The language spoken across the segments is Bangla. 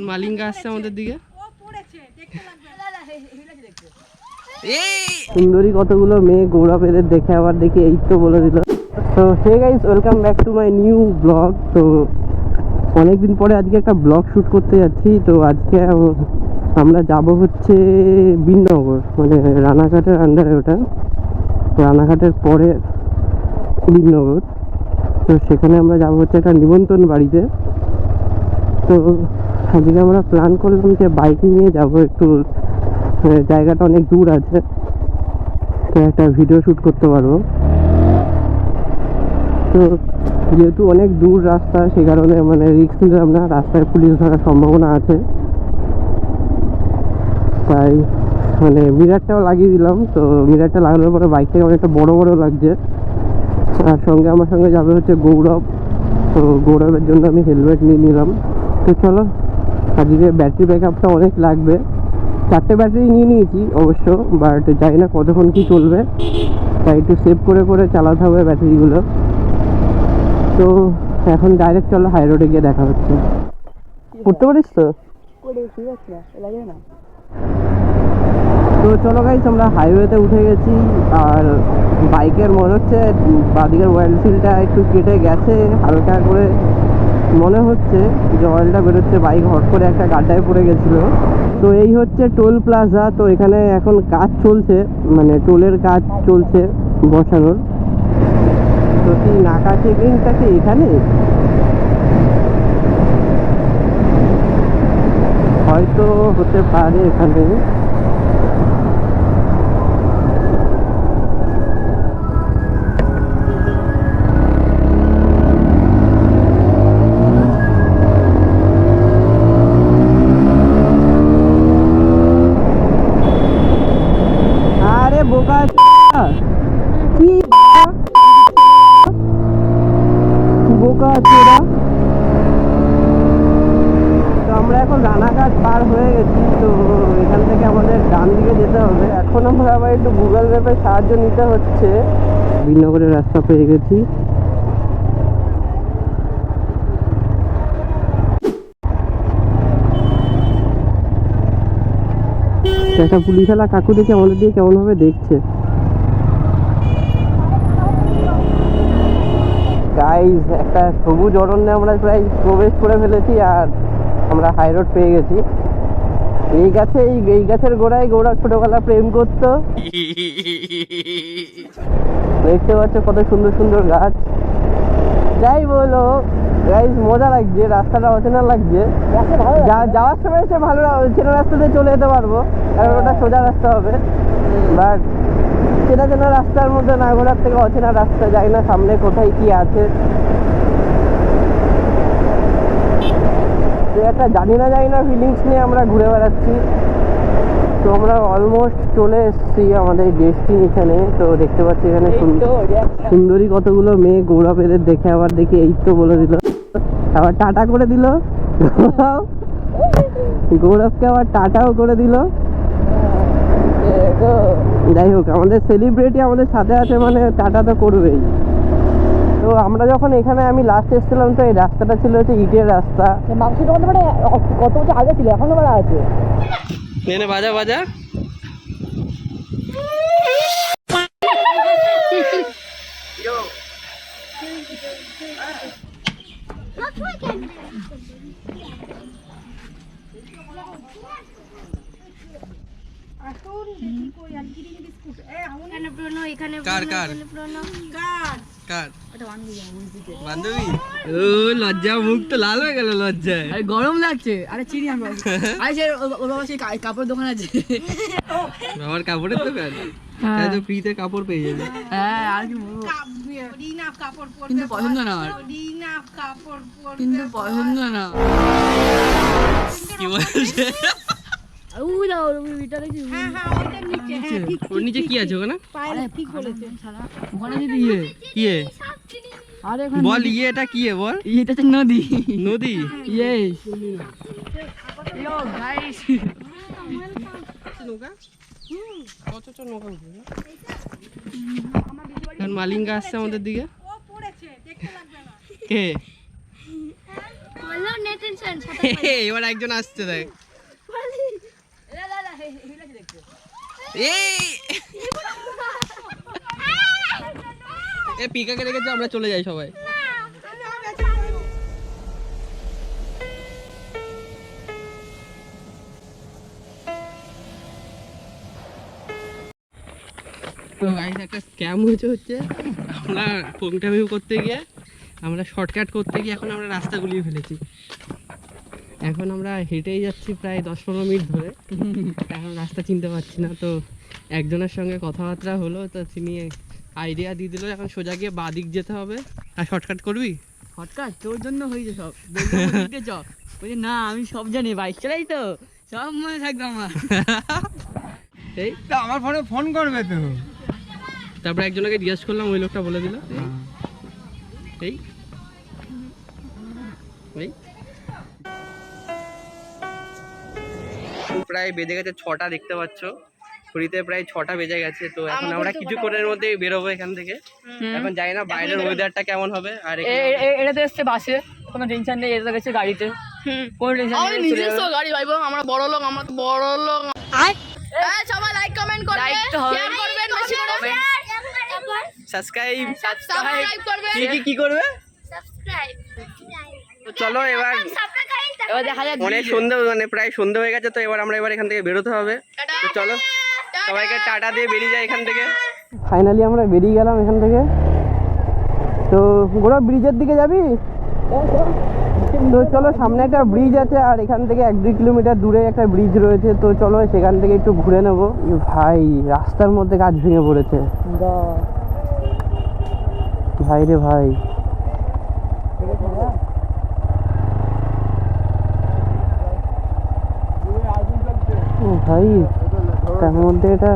এখন মালিঙ্গা আসছে আমাদের দিকে। সুন্দরী কতগুলো মেয়ে গৌরব এদের দেখে আবার দেখে এই তো বলে দিল। তো hey guys welcome back to my new blog তো অনেকদিন পরে আজকে একটা ব্লগ শ্যুট করতে যাচ্ছি। তো আজকে আমরা যাব হচ্ছে বিননগর মানে রানাঘাটের আন্ডারে ওটা। রানাঘাটের পরে বিননগর। তো সেখানে আমরা যাব হচ্ছে একটা নিমন্ত্রণ বাড়িতে। তো আজকে আমরা প্ল্যান করলাম যে বাইক নিয়ে যাব একটু জায়গাটা অনেক দূর আছে। তো একটা ভিডিও শ্যুট করতে পারব। তো যেহেতু অনেক দূর রাস্তা, সে কারণে মানে রিস্ক নিলাম না রাস্তায় পুলিশ ধরার সম্ভাবনা আছে। তাই মানে মিরারটাও লাগিয়ে দিলাম। তো মিরারটা লাগানোর পরে বাইকটাকে অনেকটা বড় বড় লাগছে। আর সঙ্গে আমার সঙ্গে যাবে হচ্ছে গৌরব। তো গৌরবের জন্য আমি হেলমেট নিয়ে নিলাম। তো চলো আজকে ব্যাটারি ব্যাকআপটা অনেক লাগবে। চারটে ব্যাটারি নিয়ে নিয়েছি অবশ্য বাট জানি না কতক্ষণ কি চলবে। তাই একটু সেভ করে করে চালাতে হবে ব্যাটারিগুলো তো এখন ডাইরেক্ট চলো হাই রোডে গিয়ে দেখা হচ্ছে। পড়তে পারিস তো? তো চলো গাইস আমরা হাইওয়েতে উঠে গেছি, আর বাইকের মনে হচ্ছে বাদিকের ওয়েল সিলটা একটু কেটে গেছে, হালকা করে। মনে হচ্ছে যে অয়েলটা বেরোচ্ছে, বাইক হট করে একটা গাড্ডায় পড়ে গেছিল। তো এই হচ্ছে টোল প্লাজা তো এখানে এখন কাজ চলছে মানে টোলের কাজ চলছে বসানোর। তো কি নাকা চেকিংটা কি এখানে? হয়তো হতে পারে এখানে। রানাঘাট পার হয়ে গেছি, তো এখান থেকে আমাদের ডান দিকে যেতে হবে। এখন আমরা আবার একটু গুগল ম্যাপের সাহায্য নিতে হচ্ছে। বিনগরের রাস্তা পেয়ে গেছি। একটা পুলিশওয়ালা কাকু দেখে আমাদের দিয়ে কেমন ভাবে দেখছে একটা সবুজ অরণ্যে আমরা প্রায় প্রবেশ করে ফেলেছি আর আমরা হাই রোড পেয়ে গেছি। এই গাছে এই গাছের গোড়ায় গৌড়া ছোটবেলা প্রেম করতো। দেখতে পাচ্ছ কত সুন্দর সুন্দর গাছ। যাই বলো গাইজ মজা লাগছে রাস্তাটা অচেনা লাগছে। যাওয়ার সময় সে ভালো চেনা রাস্তা দিয়ে চলে যেতে পারব কারণ ওটা সোজা রাস্তা হবে। বাট চেনা চেনা রাস্তার মধ্যে না ঘোরার থেকে অচেনা রাস্তা যাই না সামনে কোথায় কি আছে। তো একটা জানি না জানি না ফিলিংস নিয়ে আমরা ঘুরে বেড়াচ্ছি। তো আমরা অলমোস্ট চলে এসেছি আমাদের ডেস্টিনেশনে তো দেখতে পাচ্ছি এখানে সুন্দর সুন্দরী কতগুলো মেয়ে গৌরব এদের দেখে আবার দেখি এই তো বলে দিল। আবার টাটা করে দিল। গৌরবকে আবার টাটাও করে দিল। যাই হোক আমাদের সেলিব্রিটি আমাদের সাথে আছে মানে টাটা তো করবেই। তো আমরা যখন এখানে আমি লাস্ট এসেছিলাম তো এই রাস্তাটা ছিল হচ্ছে ইটের রাস্তা। মাংসের দোকান মানে কত বছর আগে ছিল? এখনও বেড়া আছে? নে বাজা বাজা। এখানে কার কার? কার বান্ধবী ও লজ্জা মুখ তো লাল হয়ে গেল লজ্জায়। আরে গরম লাগছে। আরে চিনি আমি আরে সে ও- ওর বাবা সেই কাপড় দোকান আছে। বাবার কাপড়ের দোকান? হ্যাঁ। তাই তো ফ্রিতে কাপড় পেয়ে যাবে। হ্যাঁ আর কি কিন্তু পছন্দ না আমার। কিন্তু পছন্দ না। কি বলছে? ওই দাও ওইটা দেখি ওর নিচে কি আছে ওখানে? আরে ঠিক বলেছে ওখানে যদি ইয়ে কি আরে ওখানে বল ইয়ে এটা কি এ বল? এটা হচ্ছে নদী। নদী? ইয়েস। ইয়ো গাইস নৌকা কত চ নৌকা এখন মালিঙ্গা আসছে আমাদের দিকে। কে? এবার একজন আসছে দেখ। এই! এ রেখেছে আমরা চলে যাই সবাই। তো একটা স্ক্যাম হয়েছে হচ্ছে। আমরা ফোনটা করতে গিয়ে, আমরা শর্টকাট করতে গিয়ে এখন আমরা রাস্তা গুলিয়ে ফেলেছি। এখন আমরা হেঁটেই যাচ্ছি প্রায় দশ পনেরো মিনিট ধরে। এখন রাস্তা চিনতে পারছি না তো একজনের সঙ্গে কথাবার্তা হলো তো তিনি আইডিয়া দিয়ে দিল এখন সোজা গিয়ে বাদিক যেতে হবে। আর শর্টকাট করবি? হঠাৎ তোর জন্য হয়েছে সব। চ। বলছে না আমি সব জানি বাইক চালাই তো। সব মনে থাকবে আমার। এই। তা আমার ফোনে ফোন করবে তো। তারপরে একজনকে জিজ্ঞাসা করলাম ওই লোকটা বলে দিল। এই। এই। প্রায় বেজে গেছে ছটা দেখতে পাচ্ছ। ঘড়িতে প্রায় ছটা বেজে গেছে তো এখন আমরা কিছুক্ষণের মধ্যে বেরোবো এখান থেকে। এখন জানি না বাইরের ওয়েদারটা কেমন হবে আর এটা তো এসছে বাসে কোনো টেনশন নেই এটা গেছে গাড়িতে। কোনো টেনশন নেই নিজস্ব গাড়ি ভাইবো আমরা বড় লোক আমরা তো বড় লোক। এই, সবাই লাইক কমেন্ট করবে। Like তো হবে। শেয়ার করবেন বেশি করে। সাবস্ক্রাইব সাবস্ক্রাইব করবেন কি কি কি করবে? Subscribe. চলো এবার. এবার দেখা যাক অনেক সন্ধে মানে প্রায় সন্ধে হয়ে গেছে তো এবার আমরা এবার এখান থেকে বেরোতে হবে। তো চলো সবাইকে টাটা দিয়ে বেরিয়ে যায় এখান থেকে। ফাইনালি আমরা বেরিয়ে গেলাম এখান থেকে। তো গোড়া ব্রিজের দিকে যাবি? তো চলো সামনে একটা ব্রিজ আছে আর এখান থেকে এক দুই কিলোমিটার দূরে একটা ব্রিজ রয়েছে। তো চলো সেখান থেকে একটু ঘুরে নেব। ভাই রাস্তার মধ্যে গাছ ভেঙে পড়েছে। ভাই রে ভাই ও ভাই তার মধ্যে এটা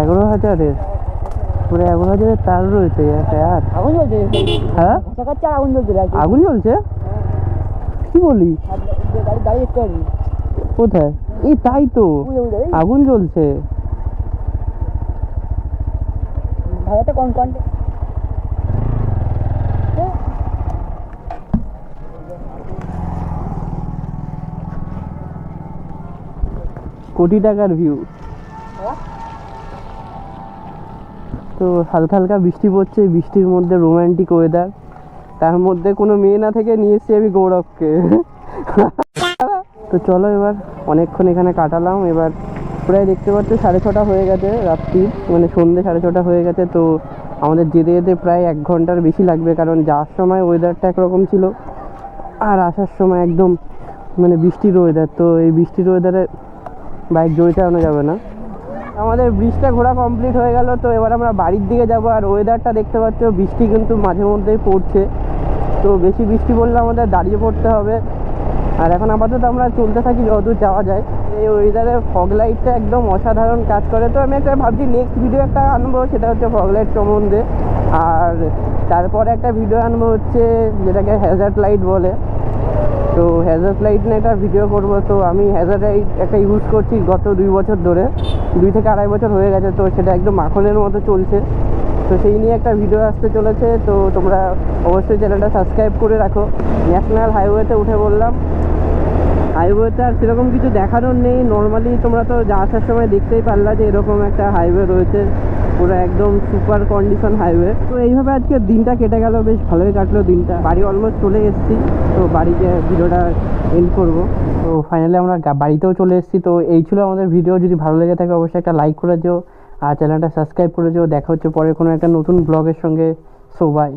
এগারো হাজারের। পুরো এগারো হাজারের তার রয়েছে একটা আর। আগুন জ্বলছে? হ্যাঁ? আগুন জ্বলছে আগুন জ্বলছে? কি বলি কোথায়? এই তাই তো। আগুন জ্বলছে। ভাড়াটা কম কম কোটি টাকার ভিউ তো হালকা হালকা বৃষ্টি পড়ছে বৃষ্টির মধ্যে রোমান্টিক ওয়েদার তার মধ্যে কোনো মেয়ে না থেকে নিয়ে এসেছি আমি গৌরবকে। তো চলো এবার অনেকক্ষণ এখানে কাটালাম। এবার প্রায় দেখতে পাচ্ছ সাড়ে ছটা হয়ে গেছে রাত্রি মানে সন্ধ্যে সাড়ে ছটা হয়ে গেছে। তো আমাদের যেতে যেতে প্রায় এক ঘণ্টার বেশি লাগবে কারণ যাওয়ার সময় ওয়েদারটা একরকম ছিল। আর আসার সময় একদম মানে বৃষ্টির ওয়েদার তো এই বৃষ্টির ওয়েদারে বাইক জোরে চালানো যাবে না। আমাদের ব্রিজটা ঘোরা কমপ্লিট হয়ে গেল, তো এবার আমরা বাড়ির দিকে যাব আর ওয়েদারটা দেখতে পাচ্ছ, বৃষ্টি কিন্তু মাঝে মধ্যেই পড়ছে। তো বেশি বৃষ্টি পড়লে আমাদের দাঁড়িয়ে পড়তে হবে। আর এখন আপাতত আমরা চলতে থাকি যতদূর যাওয়া যায়। এই ওয়েদারে ফগ লাইটটা একদম অসাধারণ কাজ করে। তো আমি একটা ভাবছি নেক্সট ভিডিও একটা আনব, সেটা হচ্ছে ফগ লাইট সম্বন্ধে। আর তারপরে একটা ভিডিও আনব হচ্ছে, যেটাকে হ্যাজার্ড লাইট বলে। তো হ্যাজার্ড লাইট নিয়ে একটা ভিডিও করব, তো আমি হ্যাজার্ড লাইট একটা ইউজ করছি গত দুই বছর ধরে। দুই থেকে আড়াই বছর হয়ে গেছে, তো সেটা একদম মাখনের মতো চলছে। তো সেই নিয়ে একটা ভিডিও আসতে চলেছে, তো তোমরা অবশ্যই চ্যানেলটা সাবস্ক্রাইব করে রাখো। ন্যাশনাল হাইওয়েতে উঠে বললাম। হাইওয়েতে আর সেরকম কিছু দেখানোর নেই। নর্মালি তোমরা তো আসার সময় দেখতেই পারলা যে এরকম একটা হাইওয়ে রয়েছে। পুরো একদম সুপার কন্ডিশন হাইওয়ে তো এইভাবে আজকে দিনটা কেটে গেল, বেশ ভালোই কাটলো দিনটা। বাড়ি অলমোস্ট চলে এসেছি, তো বাড়িতে ভিডিওটা এন্ড করব। তো ফাইনালি আমরা বাড়িতেও চলে এসেছি, তো এই ছিল আমাদের ভিডিও যদি ভালো লেগে থাকে, অবশ্যই একটা লাইক করে দিও। আর চ্যানেলটা সাবস্ক্রাইব করে দিও। দেখা হচ্ছে পরে কোনো একটা নতুন ব্লগের সঙ্গে। So by